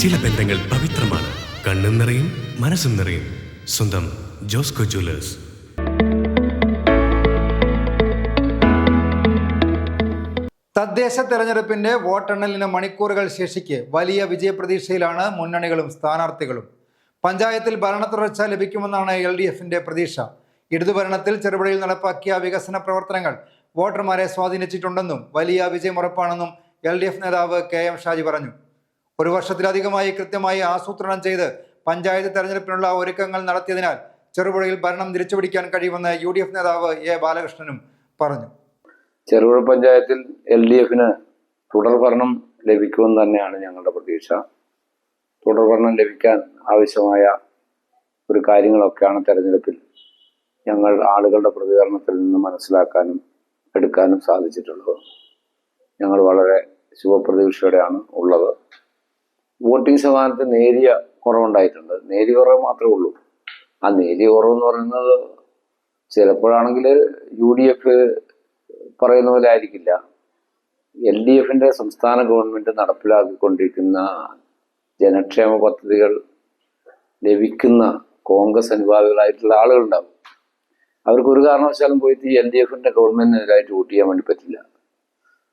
ചില ബന്ധങ്ങൾ പവിത്രമാണ്. കണ്ണും നിറയും മനസ്സും നിറയും. സ്വന്തം ജോസ്കോ ജ്വല്ലേഴ്സ്. തദ്ദേശ തെരഞ്ഞെടുപ്പിന്റെ വോട്ടെണ്ണലിന് മണിക്കൂറുകൾ ശേഷിക്ക് വലിയ വിജയപ്രതീക്ഷയിലാണ് മുന്നണികളും സ്ഥാനാർത്ഥികളും. പഞ്ചായത്തിൽ ഭരണ തുടർച്ച ലഭിക്കുമെന്നാണ് എൽ ഡി എഫിന്റെ പ്രതീക്ഷ. ഇടതുഭരണത്തിൽ ചെറുപുഴയിൽ നടപ്പാക്കിയ വികസന പ്രവർത്തനങ്ങൾ വോട്ടർമാരെ സ്വാധീനിച്ചിട്ടുണ്ടെന്നും വലിയ വിജയമുറപ്പാണെന്നും എൽ ഡി എഫ് നേതാവ് കെ എം ഷാജി പറഞ്ഞു. ഒരു വർഷത്തിലധികമായി കൃത്യമായി ആസൂത്രണം ചെയ്ത് പഞ്ചായത്ത് തെരഞ്ഞെടുപ്പിനുള്ള ഒരുക്കങ്ങൾ നടത്തിയതിനാൽ ചെറുപുഴയിൽ ഭരണം തിരിച്ചുപിടിക്കാൻ കഴിയുമെന്ന് യു ഡി എഫ് നേതാവ് എ ബാലകൃഷ്ണനും പറഞ്ഞു. ചെറുപുഴ പഞ്ചായത്തിൽ എൽ ഡി എഫിന് തുടർ ഭരണം ലഭിക്കുമെന്ന് തന്നെയാണ് ഞങ്ങളുടെ പ്രതീക്ഷ. തുടർ ഭരണം ലഭിക്കാൻ ആവശ്യമായ ഒരു കാര്യങ്ങളൊക്കെയാണ് തെരഞ്ഞെടുപ്പിൽ ഞങ്ങൾ ആളുകളുടെ പ്രതികരണത്തിൽ നിന്ന് മനസ്സിലാക്കാനും എടുക്കാനും സാധിച്ചിട്ടുള്ളത്. ഞങ്ങൾ വളരെ ശുഭപ്രതീക്ഷയോടെയാണ് ഉള്ളത്. വോട്ടിംഗ് ശതമാനത്തിൽ നേരിയ കുറവുണ്ടായിട്ടുണ്ട്. നേരിയ കുറവ് മാത്രമേ ഉള്ളൂ. ആ നേരിയ കുറവെന്ന് പറയുന്നത് ചിലപ്പോഴാണെങ്കിൽ യു ഡി എഫ് പറയുന്ന പോലെ ആയിരിക്കില്ല. എൽ ഡി എഫിന്റെ സംസ്ഥാന ഗവൺമെന്റ് നടപ്പിലാക്കിക്കൊണ്ടിരിക്കുന്ന ജനക്ഷേമ പദ്ധതികൾ ലഭിക്കുന്ന കോൺഗ്രസ് അനുഭാവികളായിട്ടുള്ള ആളുകളുണ്ടാവും. അവർക്ക് ഒരു കാരണവശാലും പോയിട്ട് എൽ ഡി എഫിന്റെ ഗവൺമെന്റിനെതിരായിട്ട് വോട്ട് ചെയ്യാൻ വേണ്ടി പറ്റില്ല.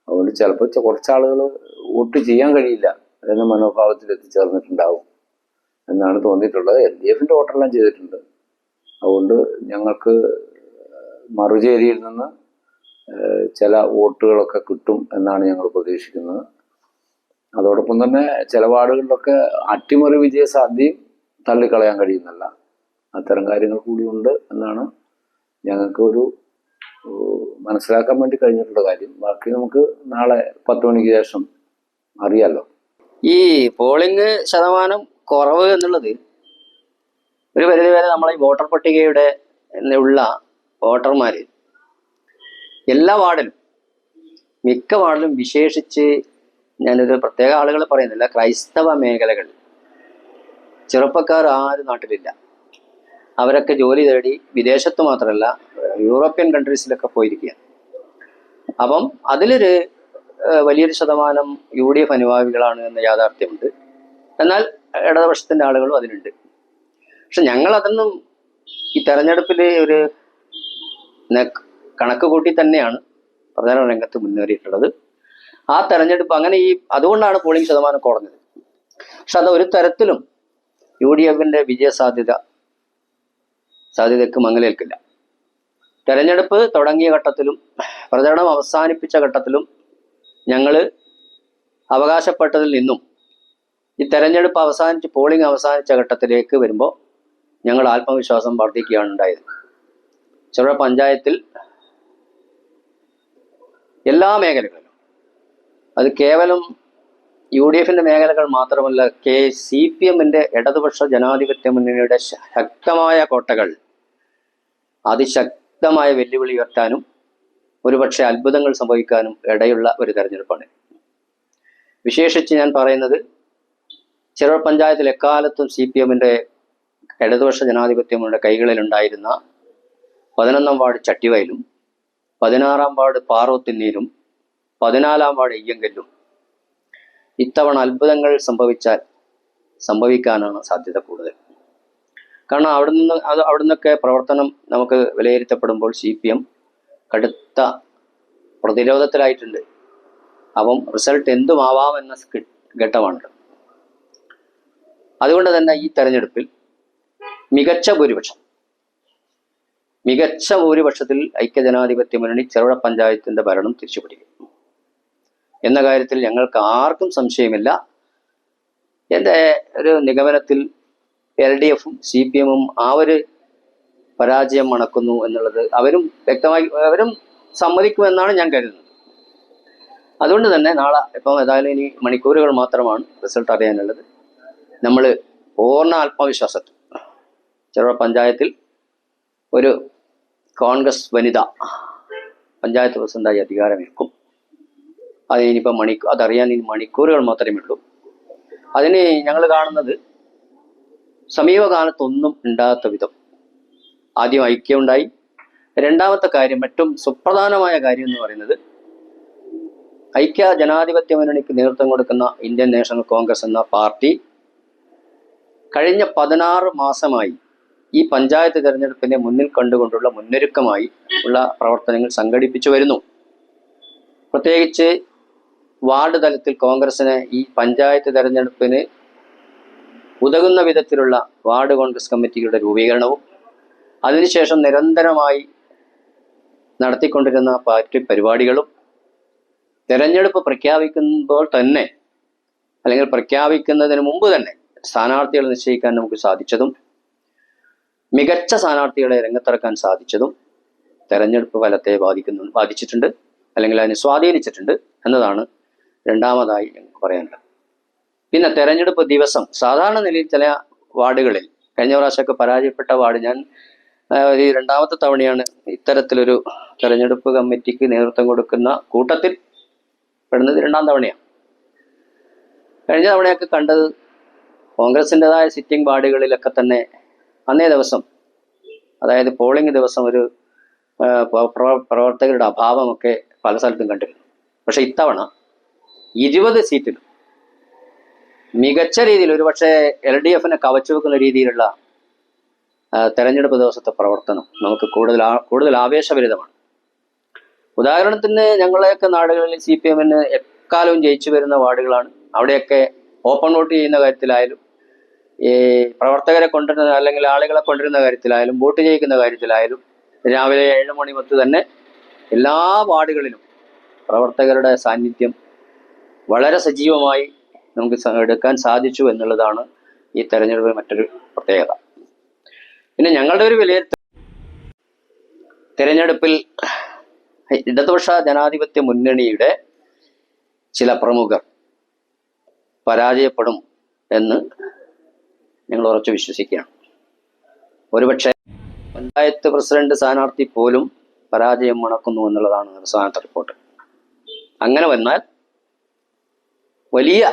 അതുകൊണ്ട് ചിലപ്പോൾ കുറച്ച് ആളുകൾ വോട്ട് ചെയ്യാൻ കഴിയില്ല. എന്ന മനോഭാവത്തിൽ എത്തിച്ചേർന്നിട്ടുണ്ടാവും എന്നാണ് തോന്നിയിട്ടുള്ളത്. എൽ ഡി എഫിന്റെ വോട്ടെല്ലാം ചെയ്തിട്ടുണ്ട്. അതുകൊണ്ട് ഞങ്ങൾക്ക് മറുചേരിയിൽ നിന്ന് ചില വോട്ടുകളൊക്കെ കിട്ടും എന്നാണ് ഞങ്ങൾ പ്രതീക്ഷിക്കുന്നത്. അതോടൊപ്പം തന്നെ ചില വാർഡുകളിലൊക്കെ അട്ടിമറി വിജയ സാധ്യം തള്ളിക്കളയാൻ കഴിയുന്നല്ല അത്തരം കാര്യങ്ങൾ കൂടിയുണ്ട് എന്നാണ് ഞങ്ങൾക്ക് ഒരു മനസ്സിലാക്കാൻ വേണ്ടി കഴിഞ്ഞിട്ടുള്ള കാര്യം. ബാക്കി നമുക്ക് നാളെ പത്ത് മണിക്ക് ശേഷം അറിയാലോ. ഈ പോളിംഗ് ശതമാനം കുറവ് എന്നുള്ളത് ഒരു പരിധിവരെ നമ്മളെ ഈ വോട്ടർ പട്ടികയുടെ ഉള്ള വോട്ടർമാർ എല്ലാ വാർഡിലും മിക്ക വാർഡിലും വിശേഷിച്ച് ഞാനൊരു പ്രത്യേക ആളുകൾ പറയുന്നില്ല ക്രൈസ്തവ മേഖലകൾ ചെറുപ്പക്കാർ ആരും നാട്ടിലില്ല. അവരൊക്കെ ജോലി തേടി വിദേശത്ത് മാത്രമല്ല യൂറോപ്യൻ കൺട്രീസിലൊക്കെ പോയിരിക്കുകയാണ്. അപ്പം അതിലൊരു വലിയൊരു ശതമാനം യു ഡി എഫ് അനുഭാവികളാണ് എന്ന യാഥാർത്ഥ്യമുണ്ട്. എന്നാൽ ഇടതുപക്ഷത്തിന്റെ ആളുകളും അതിനുണ്ട് പക്ഷെ ഞങ്ങൾ അതൊന്നും ഈ തെരഞ്ഞെടുപ്പിൽ ഒരു കണക്ക് കൂട്ടി തന്നെയാണ് പ്രചാരണ രംഗത്ത് മുന്നേറിയിട്ടുള്ളത്. ആ തെരഞ്ഞെടുപ്പ് അങ്ങനെ ഈ അതുകൊണ്ടാണ് പോളിംഗ് ശതമാനം കുറഞ്ഞത്. പക്ഷെ അത് ഒരു തരത്തിലും യു ഡി എഫിന്റെ വിജയ സാധ്യത സാധ്യതയ്ക്ക് മങ്ങലേൽക്കില്ല. തെരഞ്ഞെടുപ്പ് തുടങ്ങിയ ഘട്ടത്തിലും പ്രചരണം അവസാനിപ്പിച്ച ഘട്ടത്തിലും ഞങ്ങൾ അവകാശപ്പെട്ടതിൽ നിന്നും ഈ തെരഞ്ഞെടുപ്പ് അവസാനിച്ച് പോളിംഗ് അവസാനിച്ച ഘട്ടത്തിലേക്ക് വരുമ്പോൾ ഞങ്ങൾ ആത്മവിശ്വാസം വർദ്ധിക്കുകയാണ് ഉണ്ടായത്. ചെറുപുഴ പഞ്ചായത്തിൽ എല്ലാ മേഖലകളിലും അത് കേവലം യു ഡി എഫിന്റെ മേഖലകൾ മാത്രമല്ല കെ സി പി എമ്മിന്റെ ഇടതുപക്ഷ ജനാധിപത്യ മുന്നണിയുടെ ശക്തമായ കോട്ടകൾ അതിശക്തമായ വെല്ലുവിളി ഉയർത്താനും ഒരുപക്ഷെ അത്ഭുതങ്ങൾ സംഭവിക്കാനും ഇടയുള്ള ഒരു തെരഞ്ഞെടുപ്പാണ്. വിശേഷിച്ച് ഞാൻ പറയുന്നത് ചെറുപുഴ പഞ്ചായത്തിൽ എക്കാലത്തും സി പി എമ്മിന്റെ ഇടതുപക്ഷ ജനാധിപത്യങ്ങളുടെ കൈകളിലുണ്ടായിരുന്ന പതിനൊന്നാം വാർഡ് ചട്ടിവയലും പതിനാറാം വാർഡ് പാറോത്തിന്നീരും പതിനാലാം വാർഡ് ഇയ്യങ്കല്ലും ഇത്തവണ അത്ഭുതങ്ങൾ സംഭവിച്ചാൽ സംഭവിക്കാനാണ് സാധ്യത കൂടുതൽ. കാരണം അവിടെ നിന്ന് അത് അവിടെ നിന്നൊക്കെ പ്രവർത്തനം നമുക്ക് വിലയിരുത്തപ്പെടുമ്പോൾ സി പി എം കടുത്ത പ്രതിരോധത്തിലായിട്ടുണ്ട്. അപ്പം റിസൾട്ട് എന്തുമാവാം എന്ന ഘട്ടമാണ്. അതുകൊണ്ട് തന്നെ ഈ തെരഞ്ഞെടുപ്പിൽ മികച്ച ഭൂരിപക്ഷം മികച്ച ഭൂരിപക്ഷത്തിൽ ഐക്യജനാധിപത്യ മുന്നണി ചെറുപുഴ പഞ്ചായത്തിന്റെ ഭരണം തിരിച്ചുപിടിക്കും. എന്ന കാര്യത്തിൽ ഞങ്ങൾക്ക് ആർക്കും സംശയമില്ല. എന്റെ ഒരു നിഗമനത്തിൽ എൽ ഡി എഫും സി പി എമ്മും ആ ഒരു പരാജയം മണക്കുന്നു എന്നുള്ളത് അവരും വ്യക്തമായി അവരും സമ്മതിക്കുമെന്നാണ് ഞാൻ കരുതുന്നത്. അതുകൊണ്ട് തന്നെ നാളെ ഇപ്പം ഏതായാലും ഇനി മണിക്കൂറുകൾ മാത്രമാണ് റിസൾട്ട് അറിയാനുള്ളത്. നമ്മൾ പൂർണ ആത്മവിശ്വാസത്തിൽ ചെറുപ്പ പഞ്ചായത്തിൽ ഒരു കോൺഗ്രസ് വനിത പഞ്ചായത്ത് പ്രസിഡന്റായി അധികാരമേൽക്കും. അത് ഇനിയിപ്പോൾ മണിക്കൂർ അതറിയാൻ ഇനി മണിക്കൂറുകൾ മാത്രമേ ഉള്ളൂ. അതിന് ഞങ്ങൾ കാണുന്നത് സമീപകാലത്തൊന്നും ഉണ്ടാകാത്ത വിധം ആദ്യം ഐക്യമുണ്ടായി. രണ്ടാമത്തെ കാര്യം ഏറ്റവും സുപ്രധാനമായ കാര്യം എന്ന് പറയുന്നത് ഐക്യ ജനാധിപത്യ മുന്നണിക്ക് നേതൃത്വം കൊടുക്കുന്ന ഇന്ത്യൻ നാഷണൽ കോൺഗ്രസ് എന്ന പാർട്ടി കഴിഞ്ഞ പതിനാറ് മാസമായി ഈ പഞ്ചായത്ത് തെരഞ്ഞെടുപ്പിനെ മുന്നിൽ കണ്ടുകൊണ്ടുള്ള മുന്നൊരുക്കമായി ഉള്ള പ്രവർത്തനങ്ങൾ സംഘടിപ്പിച്ചു വരുന്നു. പ്രത്യേകിച്ച് വാർഡ് തലത്തിൽ കോൺഗ്രസിന് ഈ പഞ്ചായത്ത് തെരഞ്ഞെടുപ്പിന് ഉതകുന്ന വിധത്തിലുള്ള വാർഡ് കോൺഗ്രസ് കമ്മിറ്റികളുടെ രൂപീകരണവും അതിനുശേഷം നിരന്തരമായി നടത്തിക്കൊണ്ടിരുന്ന പാർട്ടി പരിപാടികളും തിരഞ്ഞെടുപ്പ് പ്രഖ്യാപിക്കുമ്പോൾ തന്നെ അല്ലെങ്കിൽ പ്രഖ്യാപിക്കുന്നതിന് മുമ്പ് തന്നെ സ്ഥാനാർത്ഥികളെ നിശ്ചയിക്കാൻ നമുക്ക് സാധിച്ചതും മികച്ച സ്ഥാനാർത്ഥികളെ രംഗത്തിറക്കാൻ സാധിച്ചതും തെരഞ്ഞെടുപ്പ് ഫലത്തെ ബാധിക്കുന്നു ബാധിച്ചിട്ടുണ്ട് അല്ലെങ്കിൽ അതിനെ സ്വാധീനിച്ചിട്ടുണ്ട് എന്നതാണ് രണ്ടാമതായി ഞങ്ങൾക്ക് പറയാനുള്ളത്. പിന്നെ തെരഞ്ഞെടുപ്പ് ദിവസം സാധാരണ നിലയിൽ ചില വാർഡുകളിൽ കഴിഞ്ഞ പ്രാവശ്യമൊക്കെ പരാജയപ്പെട്ട വാർഡ് ഞാൻ ഈ രണ്ടാമത്തെ തവണയാണ് ഇത്തരത്തിലൊരു തെരഞ്ഞെടുപ്പ് കമ്മിറ്റിക്ക് നേതൃത്വം കൊടുക്കുന്ന കൂട്ടത്തിൽ പെടുന്നത് രണ്ടാം തവണയാണ്. കഴിഞ്ഞ തവണയൊക്കെ കണ്ടത് കോൺഗ്രസിന്റെതായ സിറ്റിംഗ് വാർഡുകളിലൊക്കെ തന്നെ അന്നേ ദിവസം അതായത് പോളിംഗ് ദിവസം ഒരു പ്രവർത്തകരുടെ അഭാവമൊക്കെ പല സ്ഥലത്തും കണ്ടിരുന്നു. പക്ഷെ ഇത്തവണ ഇരുപത് സീറ്റിലും മികച്ച രീതിയിൽ ഒരുപക്ഷെ എൽ ഡി എഫിനെ കവച്ചു വെക്കുന്ന രീതിയിലുള്ള തെരഞ്ഞെടുപ്പ് ദിവസത്തെ പ്രവർത്തനം നമുക്ക് കൂടുതൽ കൂടുതൽ ആവേശഭരിതമാണ്. ഉദാഹരണത്തിന് ഞങ്ങളെയൊക്കെ നാടുകളിൽ സി പി എമ്മിന് എക്കാലവും ജയിച്ചു വരുന്ന വാർഡുകളാണ്. അവിടെയൊക്കെ ഓപ്പൺ വോട്ട് ചെയ്യുന്ന കാര്യത്തിലായാലും ഈ പ്രവർത്തകരെ കൊണ്ടുവരുന്ന അല്ലെങ്കിൽ ആളുകളെ കൊണ്ടുവരുന്ന കാര്യത്തിലായാലും വോട്ട് ചെയ്യിക്കുന്ന കാര്യത്തിലായാലും രാവിലെ ഏഴ് മണി മുതൽ തന്നെ എല്ലാ വാർഡുകളിലും പ്രവർത്തകരുടെ സാന്നിധ്യം വളരെ സജീവമായി നമുക്ക് എടുക്കാൻ സാധിച്ചു എന്നുള്ളതാണ് ഈ തെരഞ്ഞെടുപ്പിൽ മറ്റൊരു പ്രത്യേകത. പിന്നെ ഞങ്ങളുടെ ഒരു വിലയിരുത്തൽ. തിരഞ്ഞെടുപ്പിൽ ഇടതുപക്ഷ ജനാധിപത്യ മുന്നണിയുടെ ചില പ്രമുഖർ പരാജയപ്പെടും എന്ന് ഞങ്ങൾ ഉറച്ചു വിശ്വസിക്കുകയാണ്. ഒരുപക്ഷെ പഞ്ചായത്ത് പ്രസിഡന്റ് സ്ഥാനാർത്ഥി പോലും പരാജയം മണക്കുന്നു എന്നുള്ളതാണ് അവസാനത്തെ റിപ്പോർട്ട്. അങ്ങനെ വന്നാൽ വലിയ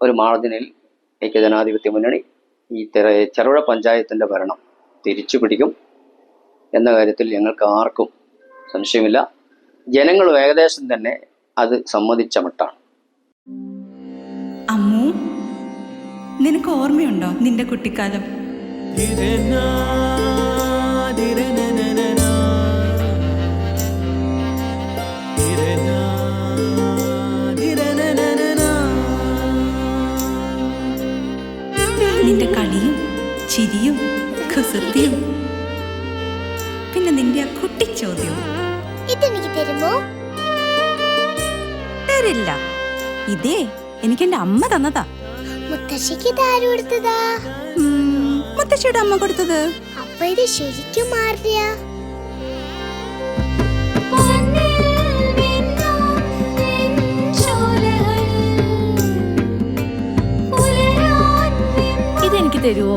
ഒരു മാർജിനിൽ ഐക്യ ജനാധിപത്യ മുന്നണി ഈ ചെറുപുഴ പഞ്ചായത്തിന്റെ ഭരണം തിരിച്ചു പിടിക്കും എന്ന കാര്യത്തിൽ ഞങ്ങൾക്ക് ആർക്കും സംശയമില്ല. ജനങ്ങൾ ഏകദേശം തന്നെ അത് സമ്മതിച്ച മട്ടാണ്. അമ്മു നിനക്ക് ഓർമ്മയുണ്ടോ നിന്റെ കുട്ടിക്കാലം? ഇതേ എനിക്ക് എന്റെ അമ്മ തന്നതാ. മുത്തശ്ശിക്ക് കൊടുത്തതാ? മുത്തശ്ശിയുടെ അമ്മ കൊടുത്തത്. അപ്പൊ ഇത് ശരിക്കും മാറിയ ഇതെനിക്ക് തരുവോ?